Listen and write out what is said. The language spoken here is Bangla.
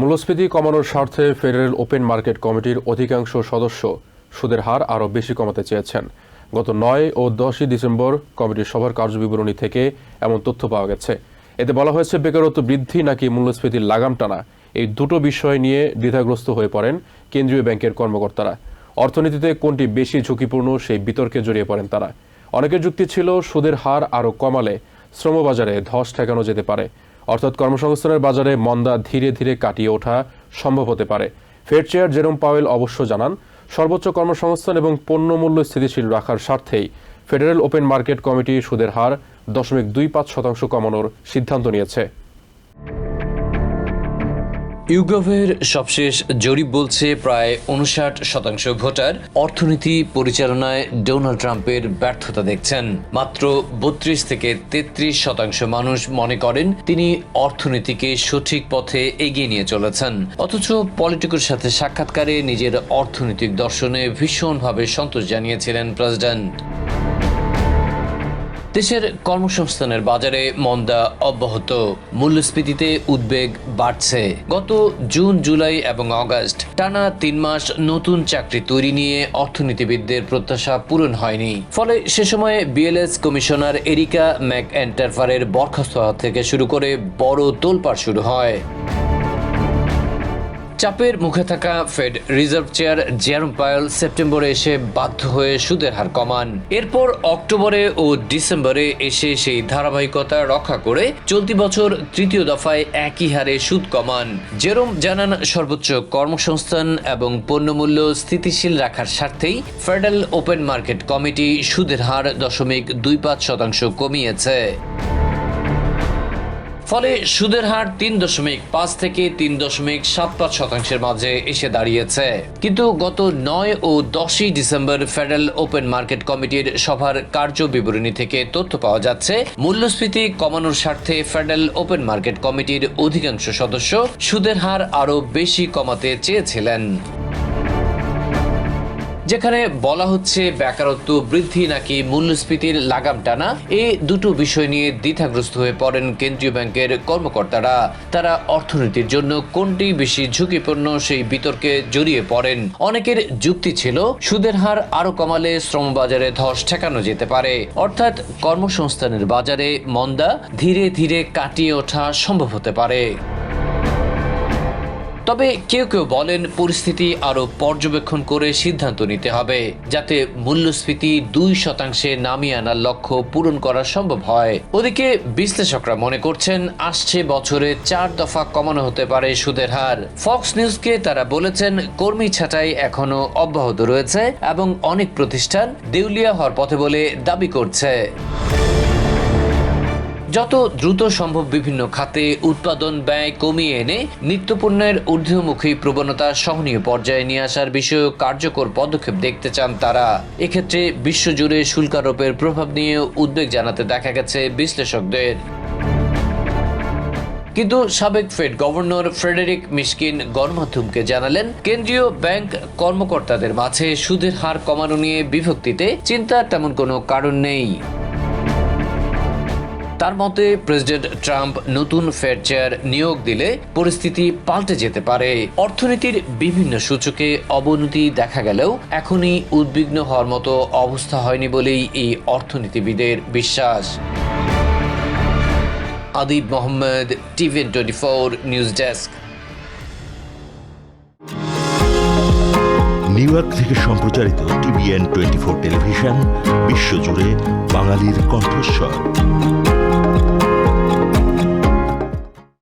মূল্যস্ফীতি কমানোর স্বার্থে ফেডারেল ওপেন মার্কেট কমিটির অধিকাংশ সদস্য সুদের হার আরও বেশি কমাতে চেয়েছেন। গত নয় ও দশই ডিসেম্বর কমিটির সভার কার্যবিবরণী থেকে এমন তথ্য পাওয়া গেছে। এতে বলা হয়েছে, বেকারত্ব বৃদ্ধি নাকি মূল্যস্ফীতির লাগাম টানা, এই দুটো বিষয় নিয়ে দ্বিধাগ্রস্ত হয়ে পড়েন কেন্দ্রীয় ব্যাংকের কর্মকর্তারা। অর্থনীতিতে কোনটি বেশি ঝুঁকিপূর্ণ সেই বিতর্কে জড়িয়ে পড়েন তারা। অনেকের যুক্তি ছিল, সুদের হার আরও কমালে শ্রমবাজারে ধস ঠেকানো যেতে পারে। অর্থাৎ কর্মসংস্থানের বাজারে মন্দা ধীরে ধীরে কাটিয়ে ওঠা সম্ভব হতে পারে। ফেড চেয়ার জেরোম পাওয়েল অবশ্য জানান, সর্বোচ্চ কর্মসংস্থান এবং পণ্যমূল্য স্থিতিশীল রাখার স্বার্থেই ফেডারেল ওপেন মার্কেট কমিটি সুদের হার দশমিক দুই পাঁচ শতাংশ কমানোর সিদ্ধান্ত নিয়েছে। ইউগভের সবশেষ জরিপ বলছে প্রায় উনষাট শতাংশ ভোটার অর্থনীতি পরিচালনায় ডোনাল্ড ট্রাম্পের ব্যর্থতা দেখছেন। মাত্র বত্রিশ থেকে তেত্রিশ শতাংশ মানুষ মনে করেন তিনি অর্থনীতিকে সঠিক পথে এগিয়ে নিয়ে চলেছেন। অথচ পলিটিকোর সাথে সাক্ষাৎকারে নিজের অর্থনৈতিক দর্শনে ভীষণভাবে সন্তোষ জানিয়েছিলেন প্রেসিডেন্ট। দেশের কর্মসংস্থানের বাজারে মন্দা অব্যাহত। মূল্যস্ফীতিতে উদ্বেগ বাড়ছে। গত জুন, জুলাই এবং আগস্ট টানা তিন মাস নতুন চাকরি তৈরি নিয়ে অর্থনীতিবিদদের প্রত্যাশা পূরণ হয়নি। ফলে সে সময়ে বিএলএস কমিশনার এরিকা ম্যাক এন্টারফারের বরখাস্ত থেকে শুরু করে বড় তোলপাড় শুরু হয়। চাপের মুখে থাকা Fed Reserve chair Jerome Powell সেপ্টেম্বরে এসে বাধ্য হয়ে সুদের হার কমান। এরপর অক্টোবরে ও ডিসেম্বরে এসে সেই ধারাবাহিকতা রক্ষা করে চলতি বছর তৃতীয় দফায় একই হারে সুদ কমান। জেরোম জানান, সর্বোচ্চ কর্মসংস্থান এবং পণ্যমূল্য স্থিতিশীল রাখার স্বার্থেই ফেডারেল ওপেন মার্কেট কমিটি সুদের হার দশমিক দুই পাঁচ শতাংশ কমিয়েছে। ফলে সুদের হার তিন দশমিক পাঁচ থেকে তিন দশমিক সাত পাঁচ শতাংশের মাঝে এসে দাঁড়িয়েছে। কিন্তু গত নয় ও দশই ডিসেম্বর ফেডারেল ওপেন মার্কেট কমিটির সভার কার্য বিবরণী থেকে তথ্য পাওয়া যাচ্ছে, মূল্যস্ফীতি কমানোর স্বার্থে ফেডারেল ওপেন মার্কেট কমিটির অধিকাংশ সদস্য সুদের হার আরও বেশি কমাতে চেয়েছিলেন। যেখানে বলা হচ্ছে বেকারত্ব বৃদ্ধি নাকি মূল্যস্ফীতির লাগাম টানা এই দুটো বিষয় নিয়ে দ্বিধাগ্রস্ত হয়ে পড়েন কেন্দ্রীয় ব্যাংকের কর্মকর্তারা। তারা অর্থনীতির জন্য কোনটি বেশি ঝুঁকিপূর্ণ সেই বিতর্কে জড়িয়ে পড়েন। অনেকের যুক্তি ছিল, সুদের হার আরও কমালে শ্রমবাজারে ধস ঠেকানো যেতে পারে। অর্থাৎ কর্মসংস্থানের বাজারে মন্দা ধীরে ধীরে কাটিয়ে ওঠা সম্ভব হতে পারে। তবে কেউ কেউ বলেন পরিস্থিতি আরও পর্যবেক্ষণ করে সিদ্ধান্ত নিতে হবে, যাতে মূল্যস্ফীতি দুই শতাংশে নামিয়ে আনার লক্ষ্য পূরণ করা সম্ভব হয়। ওদিকে বিশ্লেষকরা মনে করছেন, আসছে বছরে চার দফা কমানো হতে পারে সুদের হার। ফক্স নিউজকে তারা বলেছেন, কর্মী ছাঁটাই এখনও অব্যাহত রয়েছে এবং অনেক প্রতিষ্ঠান দেউলিয়া হওয়ার পথে বলে দাবি করছে। যত দ্রুত সম্ভব বিভিন্ন খাতে উৎপাদন ব্যয় কমিয়ে এনে নিত্যপণ্যের ঊর্ধ্বমুখী প্রবণতা সহনীয় পর্যায়ে নিয়ে আসার বিষয়ে কার্যকর পদক্ষেপ দেখতে চান তারা। এক্ষেত্রে বিশ্বজুড়ে শুল্কারোপের প্রভাব নিয়ে উদ্বেগ জানাতে দেখা গেছে বিশ্লেষকদের। কিন্তু সাবেক ফেড গভর্নর ফ্রেডেরিক মিশকিন গণমাধ্যমকে জানালেন, কেন্দ্রীয় ব্যাংক কর্মকর্তাদের মাঝে সুদের হার কমানো নিয়ে বিভক্তিতে চিন্তার তেমন কোনো কারণ নেই। তার মতে, প্রেসিডেন্ট ট্রাম্প নতুন ফেড চেয়ার নিয়োগ দিলে পরিস্থিতি পাল্টে যেতে পারে। অর্থনীতির বিভিন্ন সূচকে অবনতি দেখা গেলেও এখনই উদ্বিগ্ন হওয়ার মতো অবস্থা হয়নি বলেই এই অর্থনীতিবিদের বিশ্বাস। Adib Mohammad TVN twenty four news desk. New York থেকে সম্প্রচারিত টিভিএন টোয়েন্টি ফোর টেলিভিশন, বিশ্বজুড়ে বাঙালির কণ্ঠস্বর।